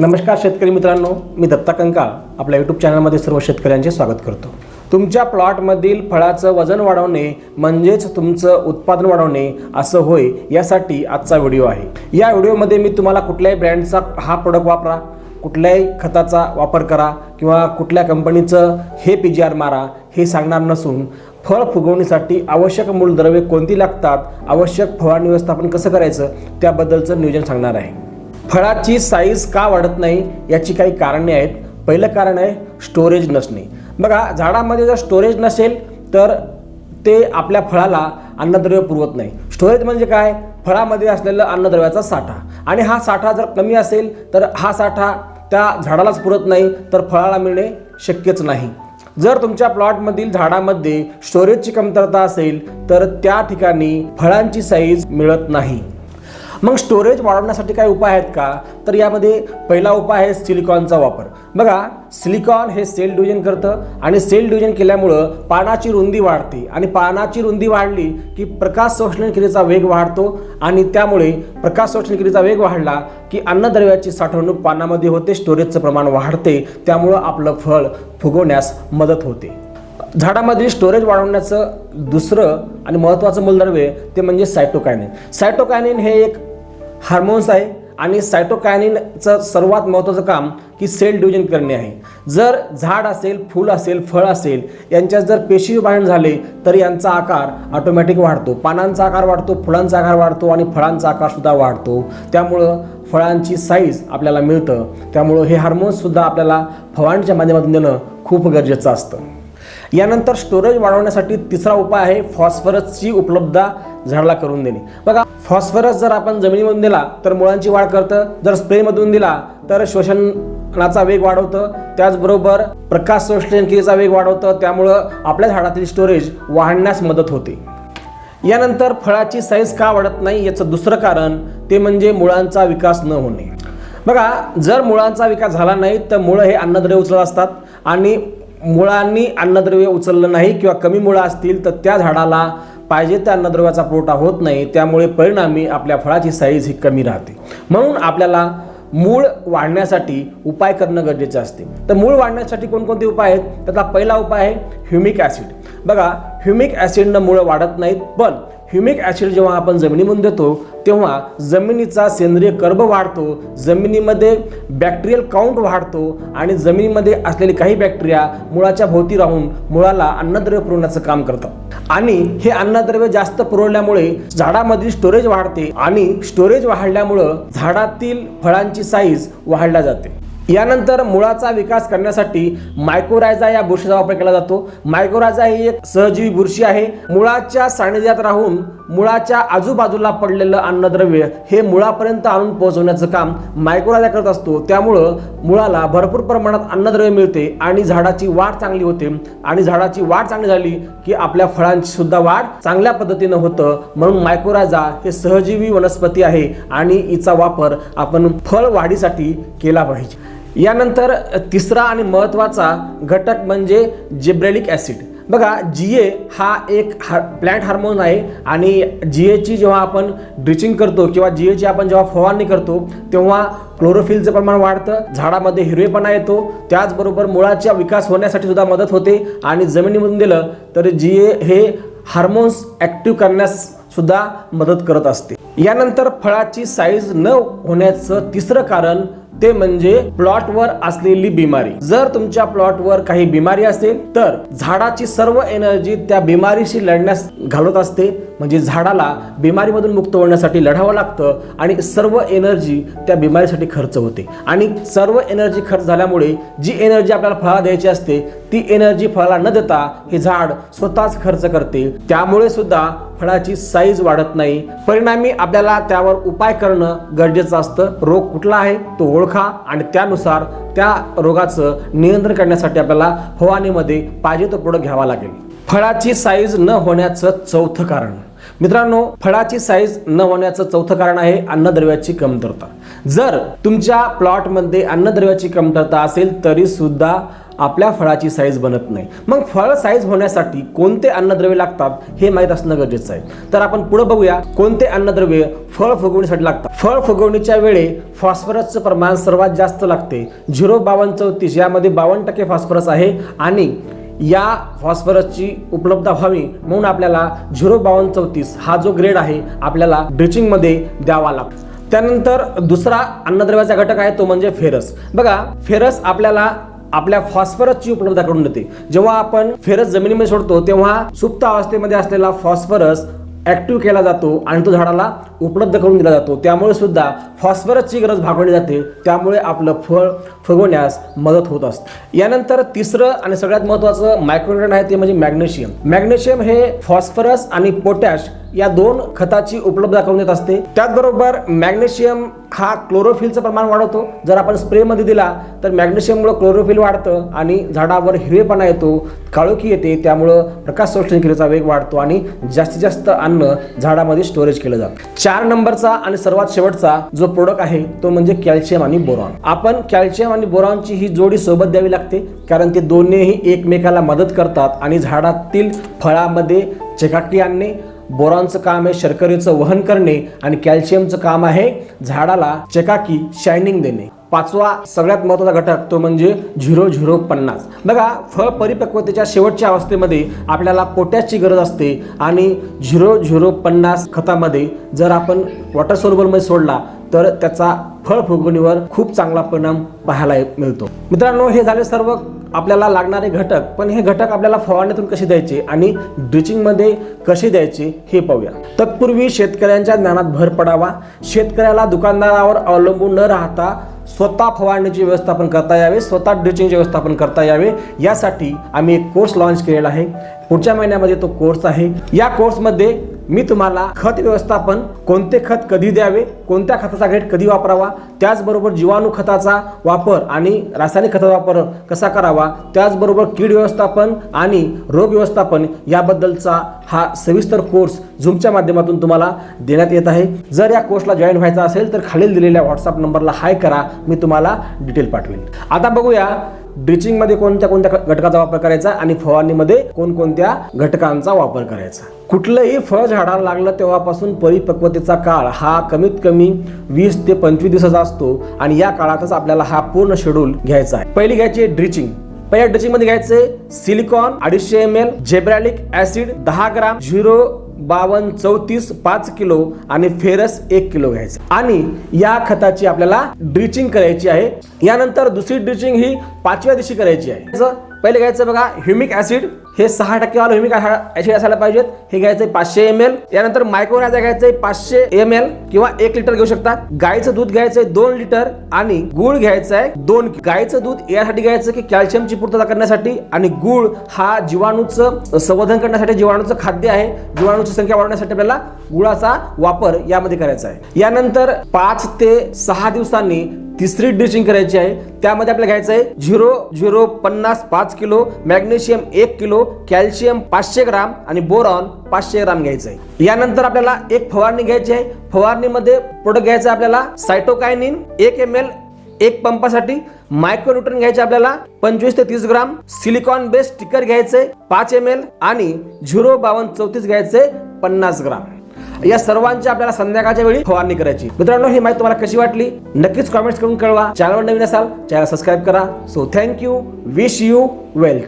नमस्कार शेतकरी मित्रांनो मी दत्ता कंकाळ. आपल्या यूट्यूब चॅनलमध्ये सर्व शेतकऱ्यांचे स्वागत करतो. तुमच्या प्लॉटमधील फळाचं वजन वाढवणे म्हणजेच तुमचं उत्पादन वाढवणे असं होय यासाठी आजचा व्हिडिओ आहे. या व्हिडिओमध्ये मी तुम्हाला कुठल्याही ब्रँडचा हा प्रोडक्ट वापरा कुठल्याही खताचा वापर करा किंवा कुठल्या कंपनीचं हे पी जी आर मारा हे सांगणार नसून फळ फुगवणीसाठी आवश्यक मूलद्रव्ये कोणती लागतात आवश्यक फवारणी व्यवस्थापन कसं करायचं त्याबद्दलचं नियोजन सांगणार आहे. फळाची साईज का वाढत नाही याची काही कारणे आहेत. पहिलं कारण आहे स्टोरेज नसणे. बघा झाडामध्ये जर स्टोरेज नसेल तर ते आपल्या फळाला अन्नद्रव्य पुरवत नाही. स्टोरेज म्हणजे काय? फळामध्ये असलेलं अन्नद्रव्याचा साठा. आणि हा साठा जर कमी असेल तर हा साठा त्या झाडालाच पुरत नाही तर फळाला मिळणे शक्यच नाही. जर तुमच्या प्लॉटमधील झाडामध्ये स्टोरेजची कमतरता असेल तर त्या ठिकाणी फळांची साईज मिळत नाही. मग स्टोरेज वाढवण्यासाठी काय उपाय आहेत का? तर यामध्ये पहिला उपाय आहे सिलिकॉनचा वापर. बघा सिलिकॉन हे सेल डिव्हिजन करतं आणि सेल डिव्हिजन केल्यामुळं पानाची रुंदी वाढते आणि पानाची रुंदी वाढली की प्रकाश शोषण क्रियेचा वेग वाढतो आणि त्यामुळे प्रकाश शोषण क्रियेचा वेग वाढला की अन्नद्रव्याची साठवणूक पानामध्ये होते स्टोरेजचं प्रमाण वाढते त्यामुळं आपलं फळ फुगवण्यास मदत होते. झाडामधील स्टोरेज वाढवण्याचं दुसरं आणि महत्त्वाचं मूलद्रव्य ते म्हणजे सायटोकायनिन सायटोकायनिन हे एक हार्मोन्स आहे आणि सायटोकायनिनचं सर्वात महत्त्वाचं काम की सेल डिव्हिजन करणे आहे. जर झाड असेल फूल असेल फळ असेल यांच्यात जर पेशी विभाजन झाले तर यांचा आकार ऑटोमॅटिक वाढतो. पानांचा आकार वाढतो फुलांचा आकार वाढतो आणि फळांचा आकारसुद्धा वाढतो. त्यामुळं फळांची साईज आपल्याला मिळतं. त्यामुळं हे हार्मोन्ससुद्धा आपल्याला फवारणीच्या माध्यमातून देणं खूप गरजेचं असतं. यानंतर स्टोरेज वाढवण्यासाठी तिसरा उपाय आहे फॉस्फरसची उपलब्धता झाडाला करून देणे. बघा फॉस्फरस जर आपण जमिनीमधून दिला तर मुळांची वाढ करतं. जर स्प्रेमधून दिला तर श्वसनाचा वेग वाढवतं. त्याचबरोबर प्रकाश शोषण क्रियेचा वेग वाढवतं. त्यामुळं आपल्या झाडातील स्टोरेज वाढण्यास मदत होते. यानंतर फळाची साईज का वाढत नाही याचं दुसरं कारण ते म्हणजे मुळांचा विकास न होणे. बघा जर मुळांचा विकास झाला नाही तर मुळं हे अन्नद्रव्य उचलत असतात. आणि मुळांनी अन्नद्रव्य उचललं नाही किंवा कमी मुळं असतील तर त्या झाडाला पाहिजे त्या अन्नद्रव्याचा पुरवठा होत नाही त्यामुळे परिणामी आपल्या फळाची साईज ही कमी राहते. म्हणून आपल्याला मूळ वाढण्यासाठी उपाय करणं गरजेचं असते. तर मूळ वाढण्यासाठी कोणकोणते उपाय आहेत? त्यातला पहिला उपाय आहे ह्युमिक ॲसिड बघा ह्युमिक ॲसिडनं मुळं वाढत नाहीत पण ह्युमिक ॲसिड जेव्हा आपण जमिनीमधून देतो तेव्हा जमिनीचा सेंद्रिय कर्ब वाढतो जमिनीमध्ये बॅक्टेरियल काउंट वाढतो आणि जमिनीमध्ये असलेली काही बॅक्टेरिया मुळाच्या भोवती राहून मुळाला अन्नद्रव्य पुरवण्याचं काम करतात. आणि हे अन्नद्रव्य जास्त पुरवल्यामुळे झाडामधील स्टोरेज वाढते आणि स्टोरेज वाढल्यामुळं झाडातील फळांची साईज वाढल्या जाते. यानंतर मुळाचा विकास करण्यासाठी मायकोरायझा या बुरशीचा वापर केला जातो. मायकोरायझा ही एक सहजीवी बुरशी आहे. मुळाच्या सानिध्यात राहून मुळाच्या आजूबाजूला पडलेलं अन्नद्रव्य हे मुळापर्यंत आणून पोहोचवण्याचं काम मायकोरायझा करत असतो. त्यामुळं मुळाला भरपूर प्रमाणात अन्नद्रव्य मिळते आणि झाडाची वाढ चांगली होते. आणि झाडाची वाढ चांगली झाली की आपल्या फळांची सुद्धा वाढ चांगल्या पद्धतीनं होतं. म्हणून मायकोरायझा हे सहजीवी वनस्पती आहे आणि हिचा वापर आपण फळ वाढीसाठी केला पाहिजे. यानंतर तिसरा आणि महत्त्वाचा घटक म्हणजे जिब्रेलिक ॲसिड. बघा जी ए हा एक हार प्लॅन्ट हार्मोन आहे आणि जी एची जेव्हा आपण ड्रिचिंग करतो किंवा जी एची आपण जेव्हा फवारणी करतो तेव्हा क्लोरोफिलचं प्रमाण वाढतं झाडामध्ये हिरवेपणा येतो त्याचबरोबर मुळाचा विकास होण्यासाठी सुद्धा मदत होते आणि जमिनीमधून दिलं तर जी ए हे हार्मोन्स ॲक्टिव्ह करण्यास सुद्धा मदत करत असते. यानंतर फळाची साईज न होण्याचं तिसरं कारण ते म्हणजे प्लॉटवर असलेली बिमारी. जर तुमच्या प्लॉटवर काही बिमारी असेल तर झाडाची सर्व एनर्जी त्या बिमारीशी लढण्यास घालत असते. म्हणजे झाडाला बिमारीमधून मुक्त होण्यासाठी लढावं लागतं आणि सर्व एनर्जी त्या बिमारीसाठी खर्च होते. आणि सर्व एनर्जी खर्च झाल्यामुळे जी एनर्जी आपल्याला फळाला द्यायची असते ती एनर्जी फळाला न देता हे झाड स्वतःच खर्च करते. त्यामुळे सुद्धा फळाची साईज वाढत नाही. परिणामी आपल्याला त्यावर उपाय करणं गरजेचं असतं. रोग कुठला आहे तो ओळखा आणि त्यानुसार त्या रोगाचं नियंत्रण करण्यासाठी आपल्याला फवारणीमध्ये पाहिजे तो प्रोडक्ट घ्यावा लागेल. फळाची साईज न होण्याचं चौथं कारण. मित्रांनो फळाची साईज न होण्याचं चौथं कारण आहे अन्नद्रव्याची कमतरता. जर तुमच्या प्लॉटमध्ये अन्नद्रव्याची कमतरता असेल तरी सुद्धा आपल्या फळाची साईज बनत नाही. मग फळ साईज होण्यासाठी कोणते अन्नद्रव्य लागतात हे माहीत असणं गरजेचं आहे. तर आपण पुढे बघूया कोणते अन्नद्रव्य फळ फुगवणीसाठी लागतात. फळ फुगवणीच्या वेळी फॉस्फरसचं प्रमाण सर्वात जास्त लागते. झिरो बावन्न चौतीस यामध्ये बावन्न टक्के फॉस्फरस आहे आणि या फॉस्फरसची उपलब्धता व्हावी म्हणून आपल्याला झिरो बावन्न चौतीस हा जो ग्रेड आहे आपल्याला ड्रिचिंगमध्ये द्यावा लागतो. त्यानंतर दुसरा अन्नद्रव्याचा घटक आहे तो म्हणजे फेरस. बघा फेरस आपल्याला आपल्या फॉस्फरसची उपलब्धता करून देते. जेव्हा आपण फेरस जमिनीमध्ये सोडतो तेव्हा सुप्त अवस्थेमध्ये असलेला फॉस्फरस ऍक्टिव्ह केला जातो आणि तो झाडाला उपलब्ध करून दिला जातो. त्यामुळे सुद्धा फॉस्फरसची गरज भागवली जाते. त्यामुळे आपलं फळ फुगवण्यास मदत होत असते. यानंतर तिसरं आणि सगळ्यात महत्त्वाचं मायक्रोन्युट्रन आहे ते म्हणजे मॅग्नेशियम मॅग्नेशियम हे फॉस्फरस आणि पोटॅश या दोन खताची उपलब्धता करून देत असते. त्याचबरोबर मॅग्नेशियम हा क्लोरोफिलचं प्रमाण वाढवतो. जर आपण स्प्रेमध्ये दिला तर मॅग्नेशियममुळं क्लोरोफिल वाढतं आणि झाडावर हिरवेपणा येतो काळोखी येते त्यामुळं प्रकाश संश्लेषण क्रियेचा वेग वाढतो आणि जास्तीत जास्त अन्न झाडामध्ये स्टोरेज केलं जातं. चार नंबरचा आणि सर्वात शेवटचा जो प्रोडक्ट आहे तो म्हणजे कॅल्शियम आणि बोरॉन. आपण कॅल्शियम आणि बोरॉनची ही जोडी सोबत द्यावी लागते कारण ते दोन्हीही एकमेकाला मदत करतात आणि झाडातील फळामध्ये चकाकी आणणे बोरॉनचं काम आहे शर्करेचं वहन करणे आणि कॅल्शियमचं काम आहे झाडाला चकाकी शायनिंग देणे. पाचवा सगळ्यात महत्त्वाचा घटक तो म्हणजे झिरो झिरो पन्नास. बघा फळ परिपक्वतेच्या शेवटच्या अवस्थेमध्ये आपल्याला पोटॅशची गरज असते आणि झिरो झिरो पन्नास खतामध्ये जर आपण वॉटर सोल्युबलमध्ये सोडला तर त्याचा फळ फुगवणीवर खूप चांगला परिणाम पाहायला मिळतो. मित्रांनो हे झाले सर्व आपल्याला लागणारे घटक पण हे घटक आपल्याला फवारण्यातून कसे द्यायचे आणि ड्रिचिंगमध्ये कसे द्यायचे हे पाहूया. तत्पूर्वी शेतकऱ्यांच्या ज्ञानात भर पडावा. शेतकऱ्याला दुकानदारावर अवलंबून न राहता स्वतः फवारणीचे व्यवस्थापन करता यावे स्वतः ड्रिचिंगचे व्यवस्थापन करता यावे. यासाठी आम्ही एक कोर्स लॉन्च केलेला आहे. पुढच्या महिन्यामध्ये तो कोर्स आहे. या कोर्समध्ये मी तुम्हाला खत व्यवस्थापन कोणते खत कधी द्यावे कोणत्या खताचा घेट कधी वापरावा त्याचबरोबर जीवाणू खताचा वापर आणि रासायनिक खताचा वापर कसा करावा त्याचबरोबर कीड व्यवस्थापन आणि रोग व्यवस्थापन याबद्दलचा हा सविस्तर कोर्स झूमच्या माध्यमातून तुम्हाला देण्यात येत आहे. जर या कोर्सला जॉईन व्हायचा असेल तर खालील दिलेल्या व्हॉट्सअप नंबरला हाय करा मी तुम्हाला डिटेल पाठवेन. आता बघूया ड्रिचिंगमध्ये कोणत्या कोणत्या घटकाचा वापर करायचा आणि फवारणीमध्ये कोणकोणत्या घटकांचा वापर करायचा? कुठलंही फळ झाडाला लागलं तेव्हापासून परिपक्वतेचा काळ हा कमीत कमी वीस ते पंचवीस दिवसाचा असतो आणि या काळातच आपल्याला हा पूर्ण शेड्यूल घ्यायचा आहे. पहिली घ्यायची ड्रिचिंग. पहिल्या ड्रिचिंगमध्ये घ्यायचे सिलिकॉन अडीचशे एम एल जेब्रॅलिक ऍसिड दहा ग्राम झिरो बावन्न चौतीस पाच किलो आणि फेरस एक किलो घ्यायचं. आणि या खताची आपल्याला ड्रिचिंग करायची आहे. यानंतर दुसरी ड्रिचिंग ही पाचव्या दिवशी करायची आहे. पहिले घ्यायचं बघा ह्युमिक ऍसिड हे सहा टक्केवालं ह्युमिक ऍसिड असायला पाहिजेत. हे घ्यायचंय पाचशे एम एल यानंतर मायक्रोनाचा घ्यायचंय पाचशे एम एल किंवा एक लिटर घेऊ शकता. गाईचं दूध घ्यायचंय दोन लिटर आणि गुळ घ्यायचं आहे दोन गाईचं दूध यासाठी घ्यायचं की कॅल्शियमची पूर्तता करण्यासाठी आणि गुळ हा जीवाणूचं संवर्धन करण्यासाठी जीवाणूचं खाद्य आहे. जीवाणूची संख्या वाढवण्यासाठी आपल्याला गुळाचा वापर यामध्ये करायचा आहे. यानंतर पाच ते सहा दिवसांनी तिसरी ड्रिचिंग करायची आहे. त्यामध्ये आपल्याला घ्यायचं आहे झिरो झिरो पन्नास पाच किलो मॅग्नेशियम एक किलो कॅल्शियम पाचशे ग्राम आणि बोरॉन पाचशे ग्राम घ्यायचं आहे यानंतर आपल्याला एक फवारणी घ्यायची आहे. फवारणीमध्ये प्रोडक्ट घ्यायचं आहे आपल्याला सायटोकायनिन एक एम एल एक पंपासाठी मायक्रोन्यूट्रन घ्यायचे आपल्याला पंचवीस ते तीस ग्राम सिलिकॉन बेस्ड स्टिकर घ्यायचे पाच एम एल आणि झिरो बावन्न चौतीस घ्यायचे पन्नास ग्राम. या सर्वांची आपल्याला संध्याकाळच्या वेळी फवारणी करायची. मित्रांनो ही माहिती तुम्हाला कशी वाटली? नक्कीच कॉमेंट्स करून कळवा. चॅनलवर नवीन असाल चॅनल सबस्क्राईब करा. So thank you wish you well